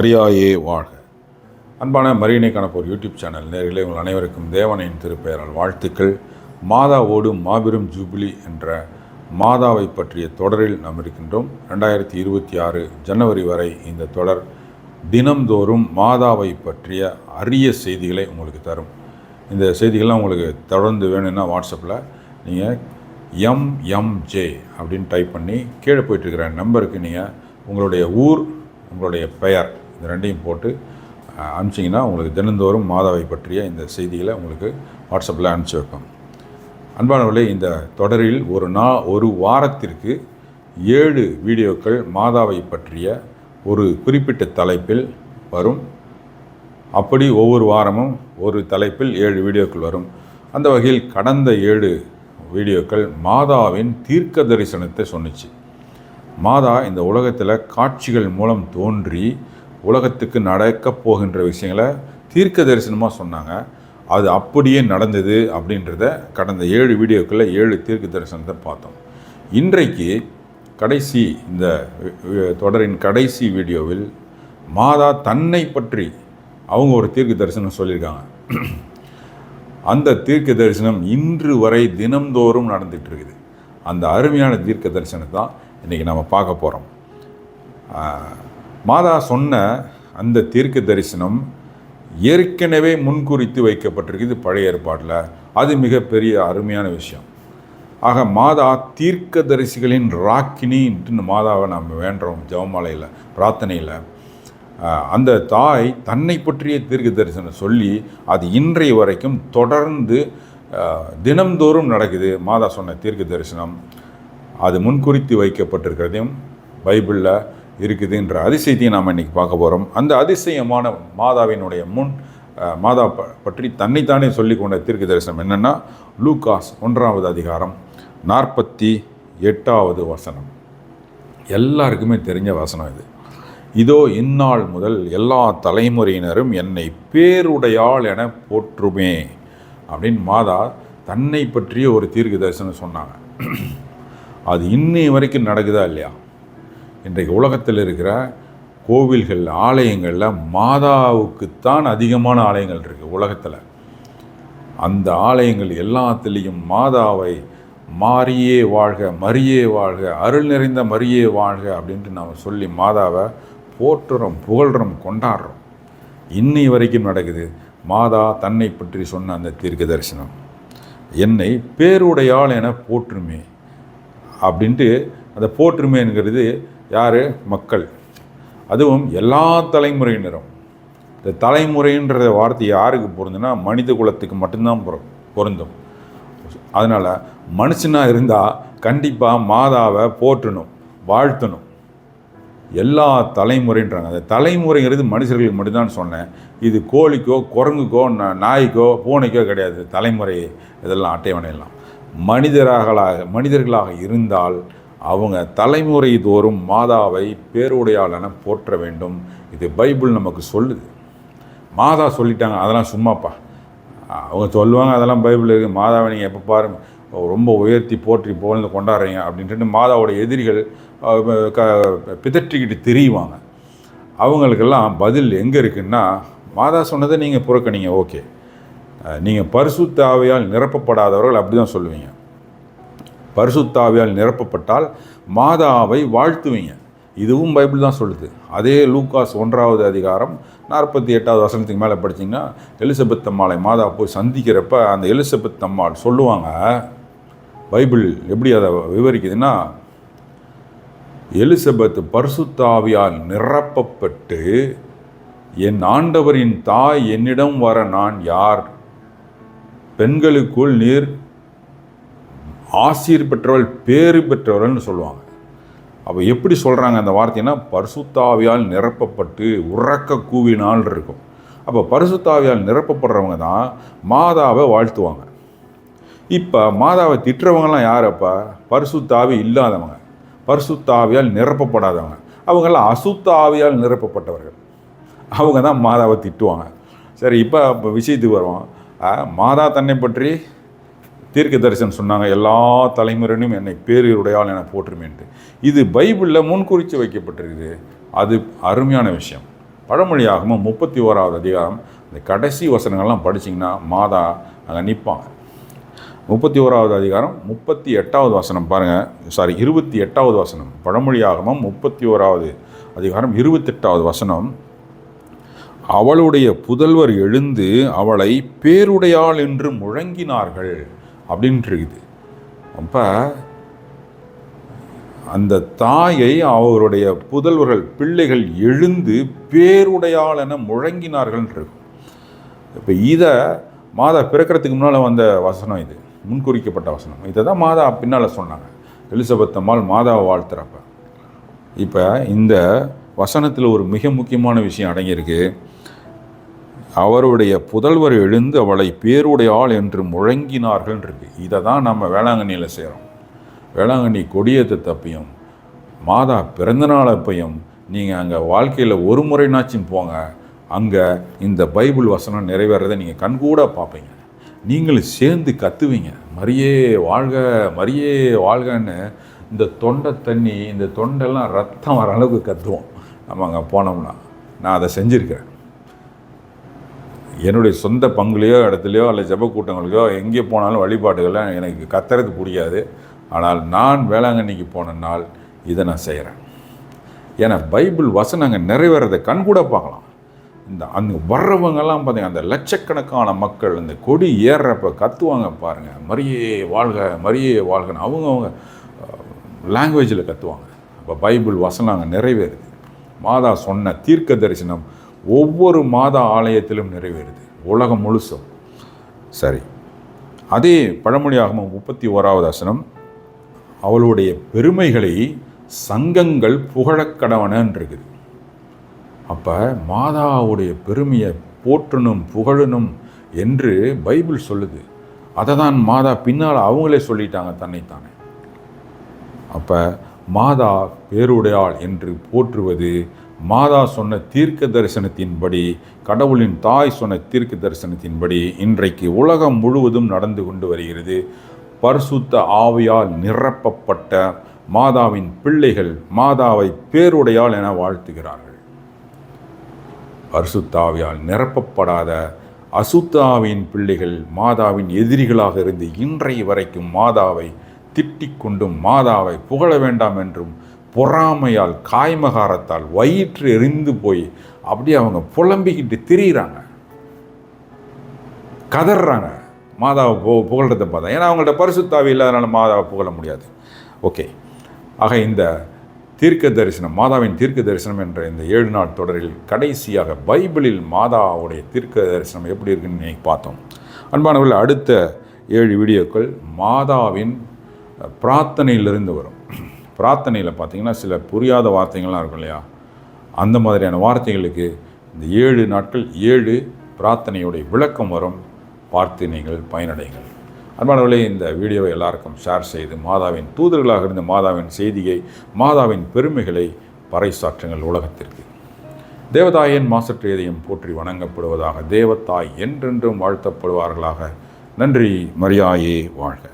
மரியாயே வாழ்க. அன்பான மரியனை கணப்போர் யூடியூப் சேனல் நேர்களே உங்கள் அனைவருக்கும் தேவனையின் திருப்பெயரால் வாழ்த்துக்கள். மாதாவோடு மாபெரும் ஜூபிலி என்ற மாதாவை பற்றிய தொடரில் நாம் இருக்கின்றோம். ரெண்டாயிரத்தி இருபத்தி ஆறு ஜனவரி வரை இந்த தொடர் தினம்தோறும் மாதாவை பற்றிய அரிய செய்திகளை உங்களுக்கு தரும். இந்த செய்திகள்லாம் உங்களுக்கு தொடர்ந்து வேணும்னா வாட்ஸ்அப்பில் நீங்கள் எம்எம்ஜே அப்படின்னு டைப் பண்ணி கீழே போயிட்டுருக்கிற நம்பருக்கு நீங்கள் உங்களுடைய ஊர் உங்களுடைய பெயர் இந்த ரெண்டையும் போட்டு அனுப்பிச்சிங்கன்னா உங்களுக்கு தினந்தோறும் மாதாவை பற்றிய இந்த செய்திகளை உங்களுக்கு வாட்ஸ்அப்பில் அனுப்பிச்சி வைப்போம். அன்பானவர்களே இந்த தொடரில் ஒரு நா ஒரு வாரத்திற்கு ஏழு வீடியோக்கள் மாதாவை பற்றிய ஒரு குறிப்பிட்ட தலைப்பில் வரும். அப்படி ஒவ்வொரு வாரமும் ஒரு தலைப்பில் ஏழு வீடியோக்கள் வரும். அந்த வகையில் கடந்த ஏழு வீடியோக்கள் மாதாவின் தீர்க்க தரிசனத்தை சொன்னிச்சு. மாதா இந்த உலகத்தில் காட்சிகள் மூலம் தோன்றி உலகத்துக்கு நடக்கப் போகின்ற விஷயங்களை தீர்க்க தரிசனமாக சொன்னாங்க. அது அப்படியே நடந்தது அப்படின்றத கடந்த ஏழு வீடியோக்களில் ஏழு தீர்க்க தரிசனத்தை பார்த்தோம். இன்றைக்கு கடைசி இந்த தொடரின் கடைசி வீடியோவில் மாதா தன்னை பற்றி அவங்க ஒரு தீர்க்க தரிசனம் சொல்லியிருக்காங்க. அந்த தீர்க்க தரிசனம் இன்று வரை தினம்தோறும் நடந்துட்டு இருக்குது அந்த அருமையான தீர்க்க தரிசனத்தை தான் இன்றைக்கி நம்ம பார்க்க போகிறோம் மாதா சொன்ன அந்த தீர்க்க தரிசனம் ஏற்கனவே முன்குறித்து வைக்கப்பட்டிருக்குது பழைய ஏற்பாட்டில். அது மிகப்பெரிய அருமையான விஷயம். ஆக மாதா தீர்க்க தரிசிகளின் ராக்கினின்ட்டு மாதாவை நாம் வேண்டுறோம் ஜெபமாலையில் பிரார்த்தனையில். அந்த தாய் தன்னை பற்றிய தீர்க்க தரிசனம் சொல்லி அது இன்றைய வரைக்கும் தொடர்ந்து தினம்தோறும் நடக்குது. மாதா சொன்ன தீர்க்க தரிசனம். அது முன்குறித்து வைக்கப்பட்டிருக்கிறதையும் பைபிளில் இருக்குதுன்ற அதிசயத்தையும் நாம் இன்னைக்கு பார்க்க போகிறோம் அந்த அதிசயமான மாதாவினுடைய முன் மாதா ப- பற்றி தன்னைத்தானே சொல்லி கொண்ட தீர்க்க தரிசனம் என்னென்னா லூகாஸ் ஒன்றாவது அதிகாரம் நாற்பத்தி எட்டாவது வசனம். எல்லாருக்குமே தெரிஞ்ச வசனம் இது. இதோ இந்நாள் முதல் எல்லா தலைமுறையினரும் என்னை பேருடையாள் என போற்றுமே அப்படின்னு மாதா தன்னை பற்றிய ஒரு தீர்க்க தரிசனம் சொன்னாங்க. அது இன்னி வரைக்கும் நடக்குதா இல்லையா? இன்றைக்கு உலகத்தில் இருக்கிற கோவில்கள் ஆலயங்களில் மாதாவுக்குத்தான் அதிகமான ஆலயங்கள் இருக்குது உலகத்தில். அந்த ஆலயங்கள் எல்லாத்துலேயும் மாதாவை மாறியே வாழ்க மரியே வாழ்க அருள் நிறைந்த மரியே வாழ்க அப்படின்ட்டு நாம் சொல்லி மாதாவை போற்றுறோம் புகழ்கிறோம் கொண்டாடுறோம். இன்னை வரைக்கும் நடக்குது. மாதா தன்னை பற்றி சொன்ன அந்த தீர்க்க தரிசனம். என்னை பேருடையாள் என போற்றுமே அப்படின்ட்டு அந்த போற்றுமைங்கிறது யார்? மக்கள். அதுவும் எல்லா தலைமுறையினரும். இந்த தலைமுறைன்ற வார்த்தை யாருக்கு பொருந்துன்னா மனித குலத்துக்கு மட்டும்தான் பொரு- பொருந்தும். அதனால் மனுஷனாக இருந்தால் கண்டிப்பாக மாதாவை போற்றணும் வாழ்த்தணும். எல்லா தலைமுறைன்றாங்க. அந்த தலைமுறைங்கிறது மனுஷர்களுக்கு மட்டும்தான் சொன்னேன். இது கோழிக்கோ குரங்குக்கோ நாய்க்கோ பூனைக்கோ கிடையாது. தலைமுறை இதெல்லாம் அட்டைவணையெல்லாம் மனிதர்களாக மனிதர்களாக இருந்தால் அவங்க தலைமுறை தோறும் மாதாவை பேருடையாளன போற்ற வேண்டும். இது பைபிள் நமக்கு சொல்லுது. மாதா சொல்லிட்டாங்க அதெல்லாம் சும்மாப்பா. அவங்க சொல்லுவாங்க அதெல்லாம் பைபிள் இருக்குது மாதாவை நீங்கள் எப்போ பாருங்க ரொம்ப உயர்த்தி போற்றி புகழ்ந்து கொண்டாடுறீங்க. அப்படின்ட்டு மாதாவோட எதிரிகள் க பிதற்றிக்கிட்டு திரியுவாங்க. அவங்களுக்கெல்லாம் பதில் எங்கே இருக்குன்னா மாதா சொன்னதை நீங்கள் புறக்கணிங்க ஓகே. நீங்கள் பரிசுத்தாவையால் நிரப்பப்படாதவர்கள் அப்படி தான் சொல்லுவீங்க. பரிசுத்தாவியால் நிரப்பப்பட்டால் மாதாவை வாழ்த்துவீங்க. இதுவும் பைபிள் தான் சொல்லுது. அதே லூக்காஸ் ஒன்றாவது அதிகாரம் நாற்பத்தி எட்டாவது வசனத்துக்கு மேலே படிச்சீங்கன்னா எலிசபெத் அம்மாளை மாதா போய் சந்திக்கிறப்ப அந்த எலிசபெத் அம்மாள் சொல்லுவாங்க பைபிள் எப்படி அதை விவரிக்குதுன்னா எலிசபெத் பர்சுத்தாவியால் நிரப்பப்பட்டு என் ஆண்டவரின் தாய் என்னிடம் வர நான் யார்? பெண்களுக்குள் நீர் ஆசீர் பெற்றவள் பேறு பெற்றவர்கள்னு சொல்லுவாங்க. அப்போ எப்படி சொல்கிறாங்க அந்த வார்த்தைன்னா பரிசுத்தாவியால் நிரப்பப்பட்டு உறக்க கூவினால் இருக்கும். அப்போ பரிசுத்தாவியால் நிரப்பப்படுறவங்க தான் மாதாவை வாழ்த்துவாங்க. இப்போ மாதாவை திட்டுறவங்கலாம் யார் அப்போ பரிசுத்தாவி இல்லாதவங்க. பரிசுத்தாவியால் நிரப்பப்படாதவங்க. அவங்கெல்லாம் அசுத்தாவியால் நிரப்பப்பட்டவர்கள். அவங்க தான் மாதாவை திட்டுவாங்க. சரி இப்போ இப்போ விஷயத்துக்கு வருவோம். மாதா தன்னை பற்றி தீர்க்க தரிசனம் சொன்னாங்க எல்லா தலைமுறையிலும் என்னை பேருடையால் என போற்றுமேன்ட்டு. இது பைபிளில் முன்குறித்து வைக்கப்பட்டிருக்குது. அது அருமையான விஷயம். பழமொழியாகவும் முப்பத்தி ஓராவது அதிகாரம் இந்த கடைசி வசனங்கள்லாம் படிச்சிங்கன்னா மாதா அங்கே நிற்பாங்க முப்பத்தி ஓராவது அதிகாரம் முப்பத்தி எட்டாவது வசனம் பாருங்கள் சாரி இருபத்தி எட்டாவது வசனம். பழமொழியாகமும் முப்பத்தி ஓராவது அதிகாரம் இருபத்தெட்டாவது வசனம். அவளுடைய புதல்வர் எழுந்து அவளை பேருடையாள் என்று முழங்கினார்கள். அப்படின்ட்டு இருக்குது அப்போ அந்த தாயை அவருடைய புதல்வர்கள் பிள்ளைகள் எழுந்து பேருடையாள் என முழங்கினார்கள் இருக்கும் இப்போ இதை மாதா பிறக்கிறதுக்கு முன்னால் வந்த வசனம் இது முன்குறிக்கப்பட்ட வசனம். இதை தான் மாதா பின்னால் சொன்னாங்க. எலிசபெத் அம்மாள் மாதாவை வாழ்த்துறப்ப. இப்போ இந்த வசனத்தில் ஒரு மிக முக்கியமான விஷயம் அடங்கியிருக்கு. அவருடைய புதல்வர் எழுந்து அவளை பேருடையாள் என்று முழங்கினார்கள் இருக்கு. இதை தான் நம்ம வேளாங்கண்ணியில் செய்கிறோம் வேளாங்கண்ணி கொடியேற்ற தப்பியும் மாதா பிறந்தநாள் அப்பையும் நீங்கள் அங்கே வாழ்க்கையில் ஒரு முறைனாச்சும் போங்க. அங்கே இந்த பைபிள் வசனம் நிறைவேறதை நீங்கள் கண்கூட பார்ப்பீங்க. நீங்களும் சேர்ந்து கத்துவீங்க. மரியே வாழ்க மரியே வாழ்கன்னு இந்த தொண்டை தண்ணி இந்த தொண்டெல்லாம் ரத்தம் வர அளவுக்கு கத்துவோம். நம்ம அங்கே போனோம்னா. நான் அதை செஞ்சுருக்கேன் என்னுடைய சொந்த பங்குலையோ இடத்துலையோ அல்ல ஜெப கூட்டங்களுக்கோ எங்கே போனாலும் வழிபாடுகள்லாம் எனக்கு கத்துறது புரியாது. ஆனால் நான் வேளாங்கண்ணிக்கு போன நாள் இதை நான் செய்கிறேன். ஏன்னா பைபிள் வசனங்க நிறைவேறதை கண்கூட பார்க்கலாம். இந்த அந்த வர்றவங்கெல்லாம் பார்த்தீங்கன்னா அந்த லட்சக்கணக்கான மக்கள் இந்த கொடி ஏறுறப்ப கத்துவாங்க பாருங்கள் மரியே வாழ்க மரியே வாழ்கன்னு அவங்கவுங்க லாங்குவேஜில் கத்துவாங்க. அப்போ பைபிள் வசனம் அங்கே நிறைவேறுது. மாதா சொன்ன தீர்க்க தரிசனம் ஒவ்வொரு மாதா ஆலயத்திலும் நிறைவேறுது உலகம் முழுசும். சரி அதே பழமொழியாகவும் முப்பத்தி ஓராவது அசனம் அவளுடைய பெருமைகளை சங்கங்கள் புகழக்கடவனன்னு இருக்குது அப்போ மாதாவுடைய பெருமையை போற்றணும் புகழணும் என்று பைபிள் சொல்லுது. அதை தான் மாதா பின்னால் அவங்களே சொல்லிட்டாங்க தன்னைத்தானே. அப்போ மாதா பேருடையாள் என்று போற்றுவது மாதா சொன்ன தீர்க்க தரிசனத்தின்படி கடவுளின் தாய் சொன்ன தீர்க்க தரிசனத்தின்படி இன்றைக்கு உலகம் முழுவதும் நடந்து கொண்டு வருகிறது. பரிசுத்த ஆவியால் நிரப்பப்பட்ட மாதாவின் பிள்ளைகள் மாதாவை பேருடையால் என வாழ்த்துகிறார்கள். பரிசுத்தாவியால் நிரப்பப்படாத அசுத்தாவின் பிள்ளைகள் மாதாவின் எதிரிகளாக இருந்து இன்றைய வரைக்கும் மாதாவை திட்டிக் கொண்டும் மாதாவை புகழ வேண்டாம் என்றும் பொறாமையால் காய்மகாரத்தால் வயிற்று எரிந்து போய் அப்படியே அவங்க புலம்பிக்கிட்டு திரியிறாங்க. கதறாங்க மாதாவை பு புகழ்றதை பார்த்தா. ஏன்னா அவங்கள்ட்ட பரிசுத்தாவி இல்லாதனால மாதாவை புகழ முடியாது. ஓகே. ஆக இந்த தீர்க்க தரிசனம் மாதாவின் தீர்க்க தரிசனம் என்ற இந்த ஏழு நாள் தொடரில் கடைசியாக பைபிளில் மாதாவுடைய தீர்க்க தரிசனம் எப்படி இருக்குன்னு இன்னைக்கு பார்த்தோம். அன்பானவர்கள் அடுத்த ஏழு வீடியோக்கள் மாதாவின் பிரார்த்தனையிலிருந்து வரும். பிரார்த்தனையில் பார்த்தீங்கன்னா சில புரியாத வார்த்தைகள்லாம் இருக்கும் இல்லையா? அந்த மாதிரியான வார்த்தைகளுக்கு இந்த ஏழு நாட்கள் ஏழு பிரார்த்தனையுடைய விளக்கம் வரும். பார்த்து நீங்கள் பயனடைங்கள். அன்பானவர்களே இந்த வீடியோவை எல்லாருக்கும் ஷேர் செய்து மாதாவின் தூதர்களாக இருந்த மாதாவின் செய்தியை மாதாவின் பெருமைகளை பறைசாற்றுங்கள் உலகத்திற்கு. தேவதாயன் மாசற்று எதையும் போற்றி வணங்கப்படுவதாக தேவத்தாய் என்றென்றும் வாழ்த்தப்படுவார்களாக. நன்றி மரியாயே வாழ்க.